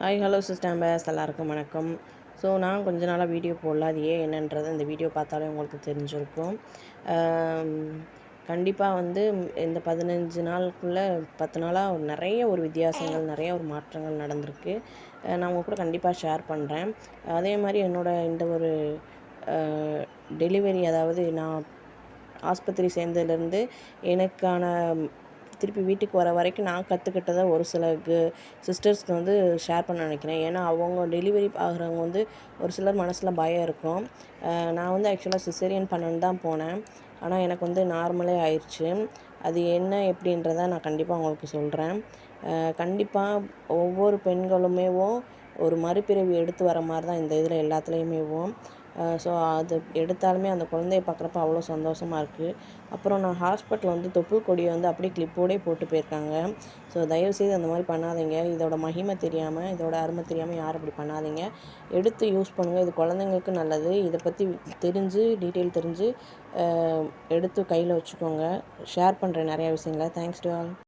Hi hello சிஸ்டம்பர்ஸ் எல்லாருக்கும் வணக்கம். So நான் கொஞ்ச நாளாக வீடியோ போடல. அது ஏன் என்னன்றது இந்த வீடியோ பார்த்தாலே உங்களுக்கு தெரிஞ்சிருக்கும். கண்டிப்பாக வந்து இந்த பதினஞ்சு நாளுக்குள்ளே பத்து நாளாக நிறைய ஒரு வித்தியாசங்கள் நிறைய ஒரு மாற்றங்கள் நடந்திருக்கு. நான் உங்கள் கூட கண்டிப்பாக ஷேர் பண்ணுறேன் அதே மாதிரி என்னோட இந்த ஒரு டெலிவரி அதாவது நான் ஆஸ்பத்திரி சேர்ந்ததுலேருந்து எனக்கான திருப்பி வீட்டுக்கு வர வரைக்கும் நான் கற்றுக்கிட்டதை ஒரு சில சிஸ்டர்ஸ்க்கு வந்து ஷேர் பண்ண நினைக்கிறேன். ஏன்னா அவங்க டெலிவரி ஆகிறவங்க வந்து ஒரு சிலர் மனசில் பயம் இருக்கும். நான் வந்து ஆக்சுவலாக சிசேரியன் பண்ணணுன்னு தான் போனேன். ஆனால் எனக்கு வந்து நார்மலே ஆயிடுச்சு அது என்ன எப்படின்றத நான் கண்டிப்பாக உங்களுக்கு சொல்கிறேன் கண்டிப்பாக ஒவ்வொரு பெண்களுமேவும் ஒரு மறுபிறவி எடுத்து வர மாதிரி தான் இந்த இதில் எல்லாத்துலேயுமேவும். ஸோ அது எடுத்தாலுமே அந்த குழந்தைய பார்க்குறப்ப அவ்வளோ சந்தோஷமாக இருக்குது அப்புறம் நான் ஹாஸ்பிட்டல் வந்து தொப்புள் கொடியை வந்து அப்படியே கிளிப்போடே போட்டு போயிருக்காங்க. ஸோ தயவுசெய்து அந்த மாதிரி பண்ணாதீங்க. இதோட மகிமை தெரியாமல் இதோட அருமை தெரியாமல் யாரும் அப்படி பண்ணாதீங்க. எடுத்து யூஸ் பண்ணுங்கள் இது குழந்தைங்களுக்கு நல்லது. இதை பற்றி தெரிஞ்சு டீட்டெயில் தெரிஞ்சு எடுத்து கையில் வச்சுக்கோங்க. ஷேர் பண்ணுறேன் நிறையா விஷயங்களை. Thanks to all